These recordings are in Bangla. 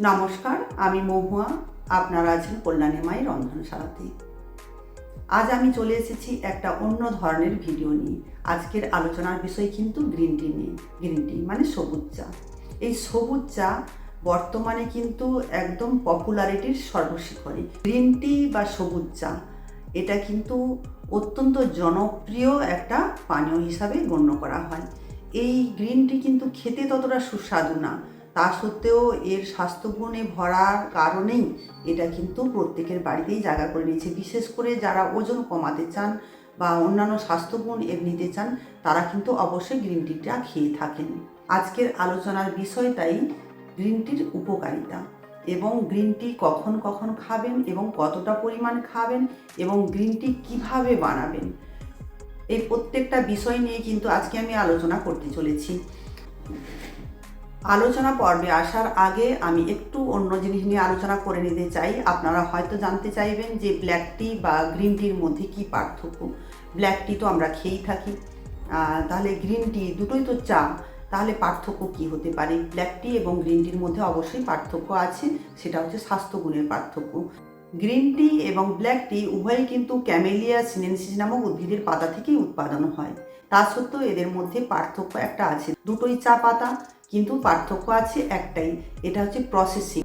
নমস্কার, আমি মহুয়া, আপনারা আছেন কল্যাণী মায়ের রন্ধনশালাতে। আজ আমি চলে এসেছি একটা অন্য ধরনের ভিডিও নিয়ে। আজকের আলোচনার বিষয় কিন্তু গ্রিন টি নিয়ে। গ্রিন টি মানে সবুজ চা। এই সবুজ চা বর্তমানে কিন্তু একদম পপুলারিটির সর্বশিখরে। গ্রিন টি বা সবুজ চা, এটা কিন্তু অত্যন্ত জনপ্রিয় একটা পানীয় হিসাবে গণ্য করা হয়। এই গ্রিন টি কিন্তু খেতে ততটা সুস্বাদু না। তা সত্ত্বেও এর স্বাস্থ্যগুণে ভরার কারণেই এটা কিন্তু প্রত্যেকের বাড়িতেই জায়গা করে নিয়েছে। বিশেষ করে যারা ওজন কমাতে চান বা অন্যান্য স্বাস্থ্যগুণ এর নিতে চান, তারা কিন্তু অবশ্যই গ্রিন টিটা খেয়ে থাকেন। আজকের আলোচনার বিষয়টাই গ্রিন টির উপকারিতা এবং গ্রিন টি কখন কখন খাবেন এবং কতটা পরিমাণ খাবেন এবং গ্রিন টি কীভাবে বানাবেন, এই প্রত্যেকটা বিষয় নিয়ে কিন্তু আজকে আমি আলোচনা করতে চলেছি। আলোচনা পর্বে আসার আগে আমি একটু অন্য জিনিস নিয়ে আলোচনা করে নিতে চাই। আপনারা হয়তো জানতে চাইবেন যে ব্ল্যাক টি বা গ্রিন টির মধ্যে কি পার্থক্য। ব্ল্যাক টি তো আমরা খেয়েই থাকি। তাহলে গ্রিন টি দুটোই তো চা, তাহলে পার্থক্য কি হতে পারে? ব্ল্যাক টি এবং গ্রিন টির মধ্যে অবশ্যই পার্থক্য আছে, সেটা হচ্ছে স্বাস্থ্যগুণের পার্থক্য। গ্রিন টি এবং ব্ল্যাক টি উভয়ই কিন্তু ক্যামেলিয়া সিনেনসিস নামক উদ্ভিদের পাতা থেকেই উৎপাদন হয়। তা সত্ত্বেও এদের মধ্যে পার্থক্য একটা আছে। দুটোই চা পাতা কিন্তু পার্থক্য আছে একটাই, এটা হচ্ছে প্রসেসিং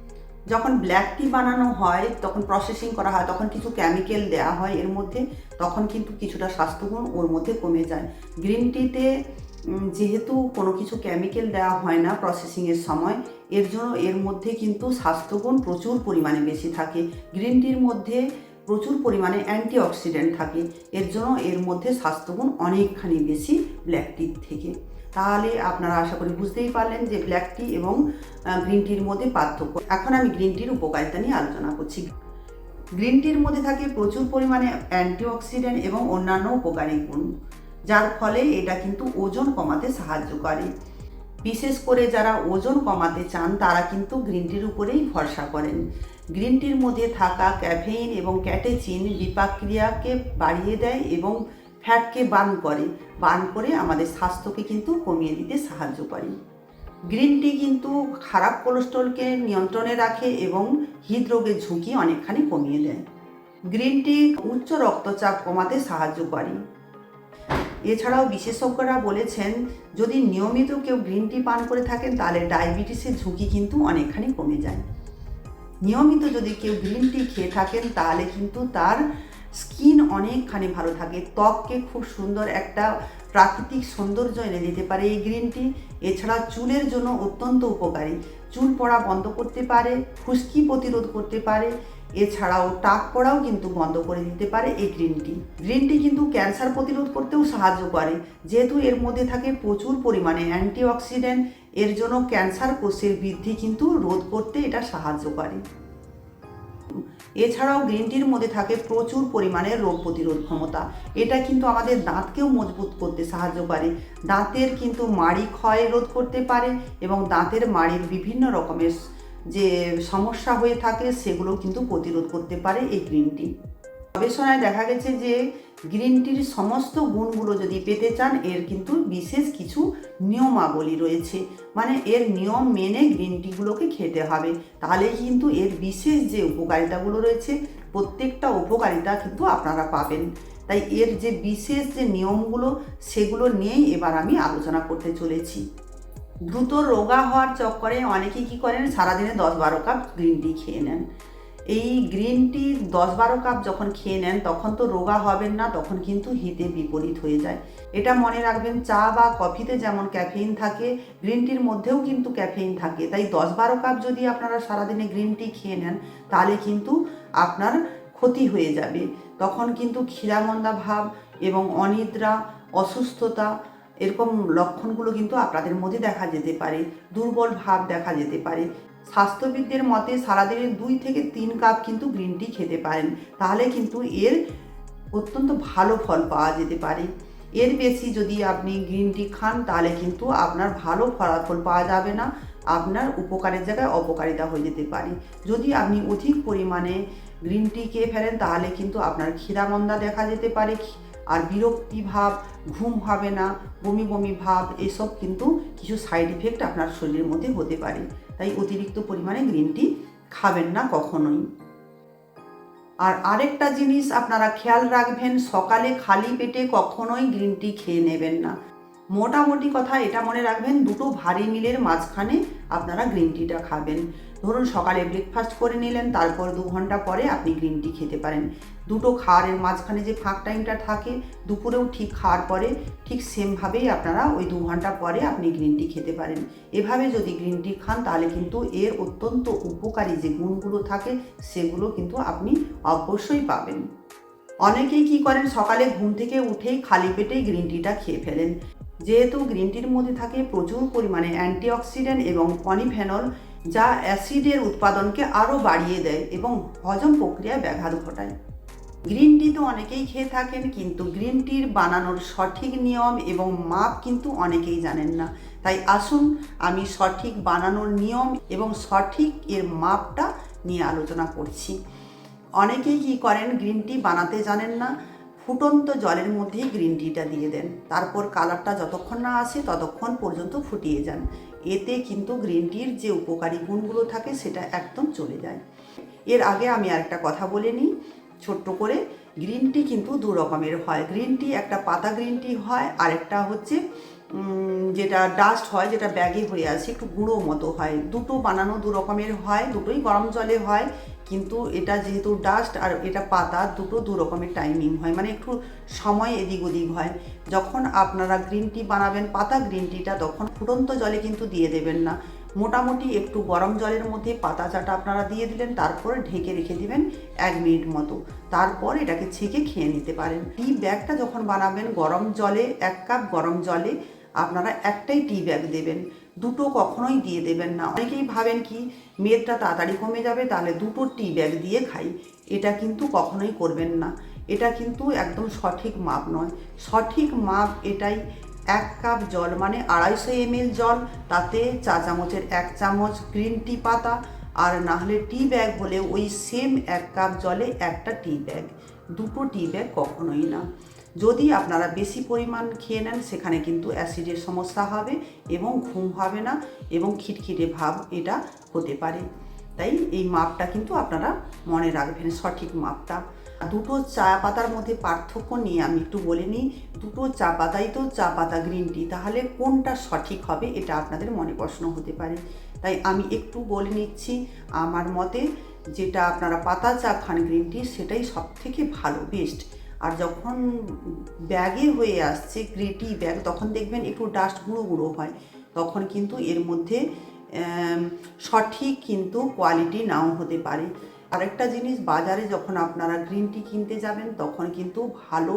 যখন ব্ল্যাক টি বানানো হয়, তখন প্রসেসিং করা হয়, তখন কিছু কেমিক্যাল দেওয়া হয় এর মধ্যে, তখন কিন্তু কিছুটা স্বাস্থ্যগুণ ওর মধ্যে কমে যায়। গ্রিন টিতে যেহেতু কোনো কিছু কেমিক্যাল দেওয়া হয় না প্রসেসিংয়ের সময়, এর জন্য এর মধ্যে কিন্তু স্বাস্থ্যগুণ প্রচুর পরিমাণে বেশি থাকে। গ্রিন টির মধ্যে প্রচুর পরিমাণে অ্যান্টিঅক্সিডেন্ট থাকে, এর জন্য এর মধ্যে স্বাস্থ্যগুণ অনেকখানি বেশি ব্ল্যাক টির থেকে। তাহলে আপনারা আশা করি বুঝতেই পারলেন যে ব্ল্যাক টি এবং গ্রিন টির মধ্যে পার্থক্য। এখন আমি গ্রিন টির উপকারিতা নিয়ে আলোচনা করছি। গ্রিন টির মধ্যে থাকে প্রচুর পরিমাণে অ্যান্টিঅক্সিডেন্ট এবং অন্যান্য উপকারী গুণ, যার ফলে এটা কিন্তু ওজন কমাতে সাহায্য করে। বিশেষ করে যারা ওজন কমাতে চান, তারা কিন্তু গ্রিন টির উপরেই ভরসা করেন। গ্রিন টির মধ্যে থাকা ক্যাফেইন এবং ক্যাটেচিন বিপাক ক্রিয়াকে বাড়িয়ে দেয় এবং ফ্যাটকে বার্ন করে বার্ন করে আমাদের স্বাস্থ্যকে কিন্তু কমিয়ে দিতে সাহায্য করে। গ্রিন টি কিন্তু খারাপ কোলেস্ট্রলকে নিয়ন্ত্রণে রাখে এবং হৃদরোগের ঝুঁকি অনেকখানি কমিয়ে দেয়। গ্রিন টি উচ্চ রক্তচাপ কমাতে সাহায্য করে। এছাড়াও বিশেষজ্ঞরা বলেছেন, যদি নিয়মিত কেউ গ্রিন টি পান করে থাকেন, তাহলে ডায়াবেটিসের ঝুঁকি কিন্তু অনেকখানি কমে যায়। নিয়মিত যদি কেউ গ্রিন টি খেয়ে থাকেন, তাহলে কিন্তু তার স্কিন অনেকখানি ভালো থাকে, ত্বককে খুব সুন্দর একটা প্রাকৃতিক সৌন্দর্য এনে দিতে পারে এই গ্রিন টি। এছাড়া চুলের জন্য অত্যন্ত উপকারী। চুল পড়া বন্ধ করতে পারে, খুশকি প্রতিরোধ করতে পারে, এছাড়াও টাক পড়াও কিন্তু বন্ধ করে দিতে পারে এই গ্রিন টি। গ্রিন টি কিন্তু ক্যান্সার প্রতিরোধ করতেও সাহায্য করে, যেহেতু এর মধ্যে থাকে প্রচুর পরিমাণে অ্যান্টিঅক্সিডেন্ট এর জন্য ক্যান্সার কোষের বৃদ্ধি কিন্তু রোধ করতে এটা সাহায্য করে। এছাড়াও গ্রিন টির মধ্যে থাকে প্রচুর পরিমাণে রোগ প্রতিরোধ ক্ষমতা। এটা কিন্তু আমাদের দাঁতকেও মজবুত করতে সাহায্য করে। দাঁতের কিন্তু মাড়ি ক্ষয় রোধ করতে পারে এবং দাঁতের মাড়ির বিভিন্ন রকমের যে সমস্যা হয়ে থাকে সেগুলো কিন্তু প্রতিরোধ করতে পারে এই গ্রিন টি গবেষণায় দেখা গেছে যে গ্রিন টির সমস্ত গুণগুলো যদি পেতে চান, এর কিন্তু বিশেষ কিছু নিয়মাবলী রয়েছে। মানে এর নিয়ম মেনে গ্রিন টিগুলোকে খেতে হবে। তাহলে কিন্তু এর বিশেষ যে উপকারিতাগুলো রয়েছে, প্রত্যেকটা উপকারিতা কিন্তু আপনারা পাবেন। তাই এর যে বিশেষ যে নিয়মগুলো, সেগুলো নিয়েই এবার আমি আলোচনা করতে চলেছি। দ্রুত রোগা হওয়ার চক্করে অনেকেই কী করেন, সারাদিনে দশ বারো কাপ গ্রিন টি খেয়ে নেন। এই গ্রিন টি দশ বারো কাপ যখন খেয়ে নেন, তখন তো রোগা হবেন না, তখন কিন্তু হিতে বিপরীত হয়ে যায়। এটা মনে রাখবেন, চা বা কফিতে যেমন ক্যাফেইন থাকে গ্রিন টির মধ্যেও কিন্তু ক্যাফেইন থাকে। তাই দশ বারো কাপ যদি আপনারা সারাদিনে গ্রিন টি খেয়ে নেন, তাহলে কিন্তু আপনার ক্ষতি হয়ে যাবে। তখন কিন্তু খিরামন্দা ভাব এবং অনিদ্রা, অসুস্থতা এরকম লক্ষণগুলো কিন্তু আপনাদের মধ্যে দেখা যেতে পারে, দুর্বল ভাব দেখা যেতে পারে। স্বাস্থ্যবিদদের মতে সারাদিনে দুই থেকে তিন কাপ কিন্তু গ্রিন টি খেতে পারেন। তাহলে কিন্তু এর অত্যন্ত ভালো ফল পাওয়া যেতে পারে। এর বেশি যদি আপনি গ্রিন টি খান, তাহলে কিন্তু আপনার ভালো ফলাফল পাওয়া যাবে না। আপনার উপকারের জায়গায় অপকারিতা হয়ে যেতে পারে। যদি আপনি অধিক পরিমাণে গ্রিন টি খেয়ে ফেলেন, তাহলে কিন্তু আপনার ক্ষীরামন্দা দেখা যেতে পারে। আর বিরক্তি ভাব, ঘুম হবে না, বমি বমি ভাব, এসব কিন্তু কিছু সাইড ইফেক্ট আপনার শরীরের মধ্যে হতে পারে। তাই অতিরিক্ত পরিমাণে গ্রিন টি খাবেন না কখনোই। আর আরেকটা জিনিস আপনারা খেয়াল রাখবেন, সকালে খালি পেটে কখনোই গ্রিন টি খেয়ে নেবেন না। মোটামুটি কথা এটা মনে রাখবেন, দুটো ভারী মিলের মাঝখানে আপনারা গ্রিন টিটা খাবেন। ধরুন সকালে ব্রেকফাস্ট করে নিলেন, তারপর দু ঘণ্টা পরে আপনি গ্রিন টি খেতে পারেন। দুটো খাওয়ারের মাঝখানে যে ফাঁক টাইমটা থাকে, দুপুরেও ঠিক খাওয়ার পরে ঠিক সেমভাবেই আপনারা ওই দু ঘণ্টা পরে আপনি গ্রিন টি খেতে পারেন। এভাবে যদি গ্রিন টি খান, তাহলে কিন্তু এর অত্যন্ত উপকারী যে গুণগুলো থাকে, সেগুলো কিন্তু আপনি অবশ্যই পাবেন। অনেকেই কি করেন, সকালে ঘুম থেকে উঠেই খালি পেটেই গ্রিন টিটা খেয়ে ফেলেন। যেহেতু গ্রিন টির মধ্যে থাকে প্রচুর পরিমাণে অ্যান্টিঅক্সিডেন্ট এবং পলিফেনল, যা অ্যাসিডের উৎপাদনকে আরও বাড়িয়ে দেয় এবং হজম প্রক্রিয়ায় ব্যাঘাত ঘটায়। গ্রিন টি তো অনেকেই খেয়ে থাকেন, কিন্তু গ্রিন টির বানানোর সঠিক নিয়ম এবং মাপ কিন্তু অনেকেই জানেন না। তাই আসুন, আমি সঠিক বানানোর নিয়ম এবং সঠিক এর মাপটা নিয়ে আলোচনা করছি। অনেকেই কি করেন, গ্রিন টি বানাতে জানেন না ফুটন্ত জলের মধ্যেই গ্রিন টিটা দিয়ে দেন। তারপর কালারটা যতক্ষণ না আসে ততক্ষণ পর্যন্ত ফুটিয়ে যান। এতে কিন্তু গ্রিন টির যে উপকারী গুণগুলো থাকে সেটা একদম চলে যায়। এর আগে আমি আরেকটা কথা বলে নিই। ছোট্ট করে গ্রিন টি কিন্তু দু রকমের হয়। গ্রিন টি একটা পাতা গ্রিন টি হয় আরেকটা হচ্ছে উম, যেটা ডাস্ট হয়, যেটা ব্যাগে হয়ে আছে একটু গুঁড়ো মতো হয়। দুটো বানানো দু রকমের হয়, দুটোই গরম জলে হয়, কিন্তু এটা যেহেতু ডাস্ট আর এটা পাতা, দুটো দু রকমের টাইমিং হয়। মানে একটু সময় এদিক ওদিক হয়। যখন আপনারা গ্রিন টি বানাবেন, পাতা গ্রিন টিটা তখন ফুটন্ত জলে কিন্তু দিয়ে দেবেন না। মোটামুটি একটু গরম জলের মধ্যে পাতা চাটা আপনারা দিয়ে দিলেন, তারপরে ঢেকে রেখে দিবেন এক মিনিট মতো। তারপর এটাকে ছেঁকে খেয়ে নিতে পারেন। টি ব্যাগটা যখন বানাবেন গরম জলে, এক কাপ গরম জলে আপনারা একটাই টি ব্যাগ দেবেন। দুটো কখনোই দিয়ে দেবেন না। অনেকেই ভাবেন কি, মেদটা তাড়াতাড়ি কমে যাবে, তাহলে দুটো টি ব্যাগ দিয়ে খাই। এটা কিন্তু কখনোই করবেন না। এটা কিন্তু একদম সঠিক মাপ নয়। সঠিক মাপ এটাই, এক কাপ জল মানে আড়াইশো এমএল জল, তাতে চা চামচের এক চামচ গ্রিন টি পাতা, আর না হলে টি ব্যাগ হলে ওই সেম এক কাপ জলে একটা টি ব্যাগ দুটো টি ব্যাগ কখনোই না। যদি আপনারা বেশি পরিমাণ খেয়ে নেন, সেখানে কিন্তু অ্যাসিডের সমস্যা হবে এবং ঘুম হবে না এবং খিটখিটে ভাব এটা হতে পারে। তাই এই মাপটা কিন্তু আপনারা মনে রাখবেন, সঠিক মাপটা। দুটো চা পাতার মধ্যে পার্থক্য নিয়ে আমি একটু বলে নিই। দুটো চা পাতাই তো চা পাতা গ্রিন টি, তাহলে কোনটা সঠিক হবে এটা আপনাদের মনে প্রশ্ন হতে পারে। তাই আমি একটু বলে নিচ্ছি, আমার মতে যেটা আপনারা পাতা চা খান গ্রিন টি, সেটাই সব থেকে ভালো, বেস্ট। আর যখন ব্যাগে হয়ে আসছে গ্রেটি ব্যাগ, তখন দেখবেন একটু ডাস্ট গুঁড়ো গুঁড়ো হয়। তখন কিন্তু এর মধ্যে সঠিক কিন্তু কোয়ালিটি নাও হতে পারে। আরেকটা জিনিস, বাজারে যখন আপনারা গ্রিন টি কিনতে যাবেন, তখন কিন্তু ভালো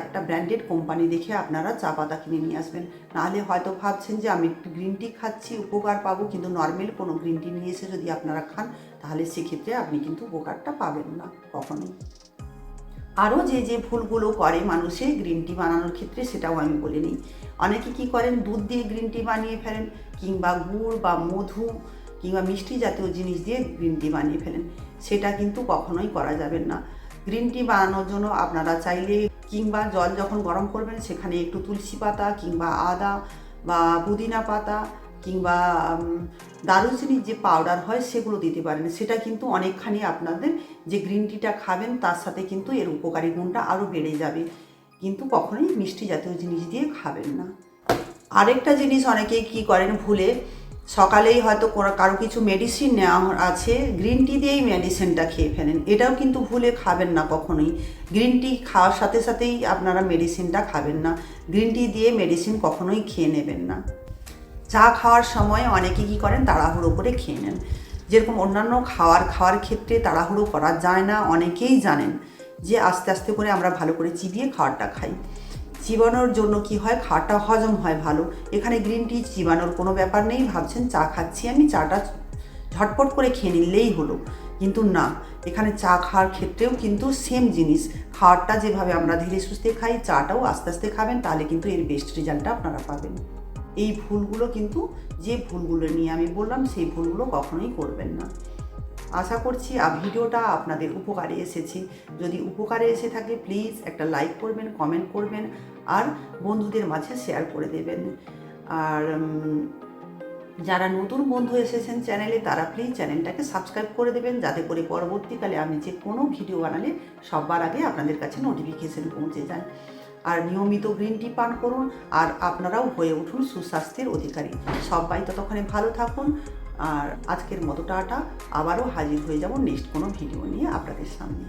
একটা ব্র্যান্ডেড কোম্পানি দেখে আপনারা চা পাতা কিনে নিয়ে আসবেন। নাহলে হয়তো ভাবছেন যে, আমি একটু গ্রিন টি খাচ্ছি, উপকার পাবো, কিন্তু নর্মাল কোনো গ্রিন টি নিয়ে এসে যদি আপনারা খান, তাহলে সেক্ষেত্রে আপনি কিন্তু উপকারটা পাবেন না, কখনোই। আরও যে যে ভুলগুলো করে মানুষে গ্রিন টি বানানোর ক্ষেত্রে সেটাও আমি বলে নিই। অনেকে কি করেন? দুধ দিয়ে গ্রিন টি বানিয়ে ফেলেন কিংবা গুড় বা মধু কিংবা মিষ্টি জাতীয় জিনিস দিয়ে গ্রিন টি বানিয়ে ফেলেন। সেটা কিন্তু কখনোই করা যাবে না। গ্রিন টি বানানোর জন্য আপনারা চাইলে কিংবা জল যখন গরম করবেন সেখানে একটু তুলসী পাতা কিংবা আদা বা পুদিনা পাতা কিংবা দারুচিনির যে পাউডার হয়, সেগুলো দিতে পারেন। সেটা কিন্তু অনেকখানি আপনাদের যে গ্রিন টিটা খাবেন, তার সাথে কিন্তু এর উপকারী গুণটা আরও বেড়ে যাবে। কিন্তু কখনোই মিষ্টি জাতীয় জিনিস দিয়ে খাবেন না। আরেকটা জিনিস অনেকেই কি করেন ভুলে, সকালেই হয়তো কারও কিছু মেডিসিন নেওয়া আছে গ্রিন টি দিয়েই মেডিসিনটা খেয়ে ফেলেন। এটাও কিন্তু ভুলে খাবেন না কখনোই। গ্রিন টি খাওয়ার সাথে সাথেই আপনারা মেডিসিনটা খাবেন না। গ্রিন টি দিয়ে মেডিসিন কখনোই খেয়ে নেবেন না। চা খাওয়ার সময় অনেকে কী করেন? তাড়াহুড়ো করে খেয়ে নেন। যেরকম অন্যান্য খাওয়ার খাওয়ার ক্ষেত্রে তাড়াহুড়ো করা যায় না, অনেকেই জানেন যে আস্তে আস্তে করে আমরা ভালো করে চিবিয়ে খাওয়ারটা খাই। চিবানোর জন্য কি হয়? খাওয়াটা হজম হয় ভালো। এখানে গ্রিন টি চিবানোর কোনো ব্যাপার নেই। ভাবছেন, চা খাচ্ছি আমি, চাটা ঝটপট করে খেয়ে নিলেই হলো। কিন্তু না, এখানে চা খাওয়ার ক্ষেত্রেও কিন্তু সেম জিনিস। খাওয়ারটা যেভাবে আমরা ধীরে সুস্থে খাই, চাটাও আস্তে আস্তে খাবেন, তাহলে কিন্তু এর বেস্ট রেজাল্টটা আপনারা পাবেন। এই ভুলগুলো কিন্তু যে ভুলগুলো নিয়ে আমি বললাম, সেই ভুলগুলো কখনোই করবেন না। আশা করছি আর ভিডিওটা আপনাদের উপকারে এসেছে। যদি উপকারে এসে থাকে প্লিজ একটা লাইক করবেন কমেন্ট করবেন, আর বন্ধুদের মাঝে শেয়ার করে দেবেন। আর যারা নতুন বন্ধু এসেছেন চ্যানেলে তারা প্লিজ চ্যানেলটাকে সাবস্ক্রাইব করে দেবেন, যাতে করে পরবর্তীকালে আমি যে কোনো ভিডিও বানালে সবার আগে আপনাদের কাছে নোটিফিকেশন পৌঁছে যায়। আর নিয়মিত গ্রিন টি পান করুন আর আপনারাও হয়ে উঠুন সুস্বাস্থ্যের অধিকারী। সবাই ততক্ষণে ভালো থাকুন আর আজকের মতো টাটা। আবারও হাজির হয়ে যাব নেক্সট কোনো ভিডিও নিয়ে আপনাদের সামনে।